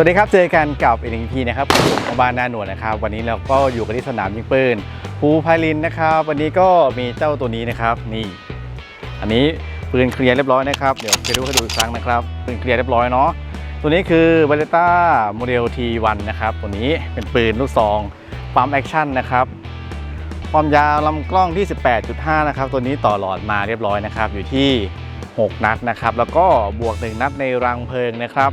สวัสดีครับ เจอกันกับอีกหนึ่งทีนะครับผมของบ้านนาหนวดนะครับ วันนี้เราก็อยู่กันที่สนามยิงปืนภูพายลินนะครับ วันนี้ก็มีเจ้าตัวนี้นะครับ นี่ อันนี้ปืนเคลียร์เรียบร้อยนะครับ เดี๋ยวไปดูให้ดูอีกครั้งนะครับปืนเคลียร์เรียบร้อยเนาะ ตัวนี้คือ b a l e t t a Model T1 นะครับ ตัวนี้เป็นปืนลูกซองปั๊มแอคชั่นนะครับ ความยาวลำกล้องที่ 18.5 นะครับ ตัวนี้ต่อหลอดมาเรียบร้อยนะครับ อยู่ที่ 6 นัดนะครับ แล้วก็บวก 1 นัดในรังเพลิงนะครับ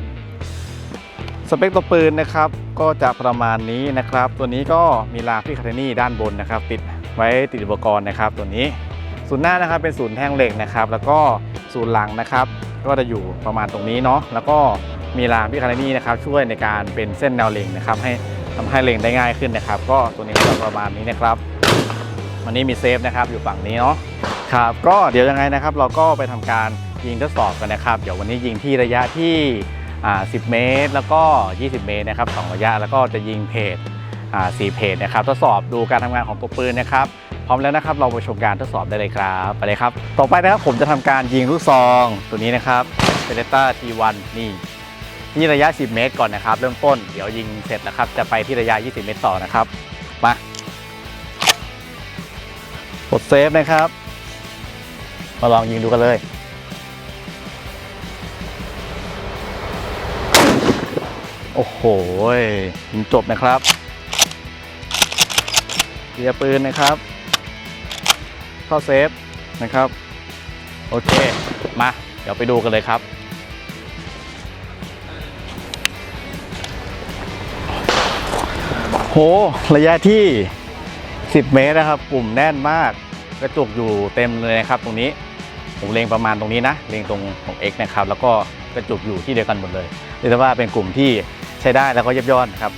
สเปคตัวปืนนะครับก็จะประมาณนี้นะครับ ตัวนี้ก็มีลาพิคาเทนี่ด้านบนนะครับ ติดไว้ติดอุปกรณ์นะครับ ตัวนี้ศูนย์หน้านะครับเป็นศูนย์แท่งเหล็กนะครับ แล้วก็ศูนย์หลังนะครับ ก็จะอยู่ประมาณตรงนี้เนาะแล้วก็มีรางพิคาเทนี่นะครับช่วยในการเป็นเส้นแนวเล็งนะครับให้ทำให้เล็งได้ง่ายขึ้นนะครับ ก็ตัวนี้ก็จะประมาณนี้นะครับวันนี้มีเซฟนะครับอยู่ฝั่งนี้เนาะครับก็เดี๋ยวยังไงนะครับ เราก็ไปทำการยิงทดสอบกันนะครับ เดี๋ยววันนี้ยิงที่ระยะที่ 10 เมตร แล้วก็ 20 เมตรนะครับสองระยะแล้วก็จะยิงเพจอ่า4เพจนะครับทดสอบดูการทำงานของตัวปืนนะครับพร้อมแล้วนะครับเราไปชมการทดสอบได้เลยครับไปเลยครับ ต่อไปนะครับผมจะทำการยิงลูกซองตัวนี้นะครับเ e เลต้า T1 นี่ที่ระยะ 10 เมตรก่อนนะครับ เริ่มต้นเดี๋ยวยิงเสร็จแล้วครับ จะไปที่ระยะ 20 เมตรต่อนะครับมากดเซฟนะครับ มาลองยิงดูกันเลย โอ้โหยิงจบนะครับเคลียร์ปืนนะครับ เข้าเซฟนะครับ โอเค มา เดี๋ยวไปดูกันเลยครับ โห ระยะที่ 10 เมตรนะครับกลุ่มแน่นมาก กระจุกอยู่เต็มเลยนะครับ ตรงนี้ ผมเลงประมาณตรงนี้นะ เลงตรงของ X นะครับ แล้วก็กระจุกอยู่ที่เดียวกันหมดเลยเรียกว่าเป็นกลุ่มที่ ช้ได้แล้วก็เยับย่อนครับ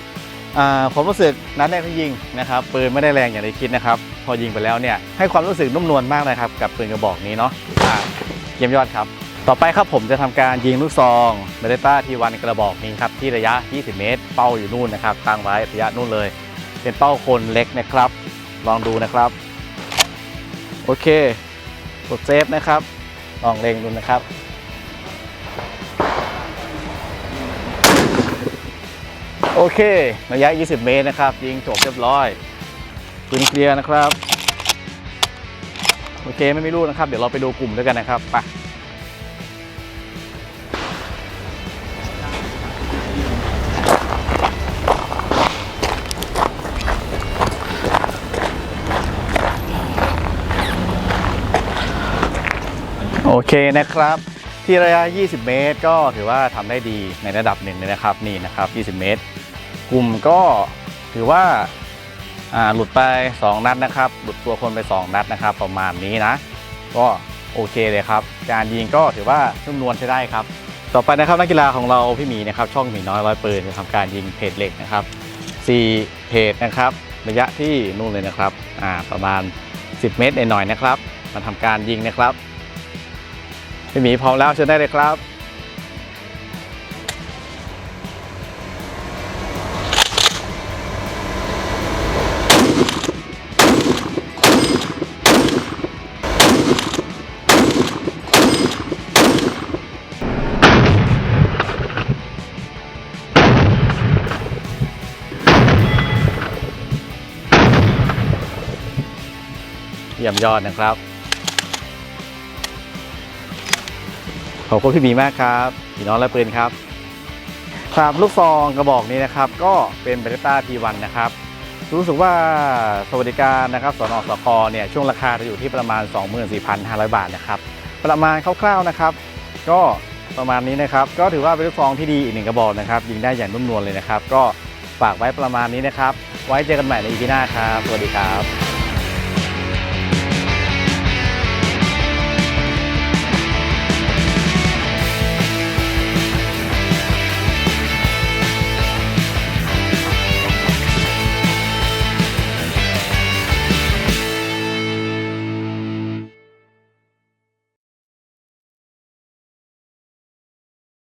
ผมรู้สึกนัดแรกที่ยิงนะครับปืนไม่ได้แรงอย่างที่คิดนะครับ พอยิงไปแล้วเนี่ยให้ความรู้สึกนุ่มนวลมากเลยครับกับปืนกระบอกนี้เนาะถือว่าเยี่ยมยอดครับ ต่อไปครับผมจะทำการยิงลูกซองเบเดต้าทีวันกระบอกนี้ครับที่ระยะ 20 เมตร เป้าอยู่นู่นนะครับตั้งไว้ระยะนู่นเลย เป็นเป้าคนเล็กนะครับ ลองดูนะครับ โอเคกดเซฟนะครับลองเล็งดูนะครับ โอเค ระยะ 20 เมตรนะครับ ยิงจบเรียบร้อยปืนเคลียร์นะครับ โอเค ไม่มีลูกนะครับ เดี๋ยวเราไปดูกลุ่มด้วยกันนะครับ ไปโอเคนะครับ ที่ระยะ 20 เมตร ก็ถือว่าทำได้ดีในระดับหนึ่งเลยนะครับ นี่นะครับ 20 เมตร กลุ่มก็ถือว่าหลุดไป 2 นัดนะครับ หลุดตัวคนไป 2 นัดนะครับ ประมาณนี้นะ ก็โอเคเลยครับ การยิงก็ถือว่านุ่มนวลใช้ได้ครับ ต่อไปนะครับนักกีฬาของเราพี่หมีนะครับ ช่องหมีน้อยร้อยปืนจะทำการยิงเพจเหล็กนะครับ4เพจนะครับ ระยะที่นู่นเลยนะครับประมาณ 10 เมตรหน่อยๆนะครับ มาทำการยิงนะครับพี่หมีพร้อมแล้วเชิญได้เลยครับ เยี่ยมยอดนะครับ ขอบคุณพี่มีมากครับพี่น้องและปืนครับครับลูกซองกระบอกนี้นะครับ ก็เป็นเบต้าทีวันนะครับ รู้สึกว่าสวัสดิการนะครับสนอสคเนี่ยช่วงราคาจะอยู่ที่ประมาณ 24,500 บาทนะครับ ประมาณคร่าวๆนะครับ ก็ประมาณนี้นะครับ ก็ถือว่าเป็นลูกซองที่ดีอีกหนึ่งกระบอกนะครับ ยิงได้อย่างนุ่มนวลเลยนะครับ ก็ฝากไว้ประมาณนี้นะครับ ไว้เจอกันใหม่ในอีพีหน้าครับ สวัสดีครับ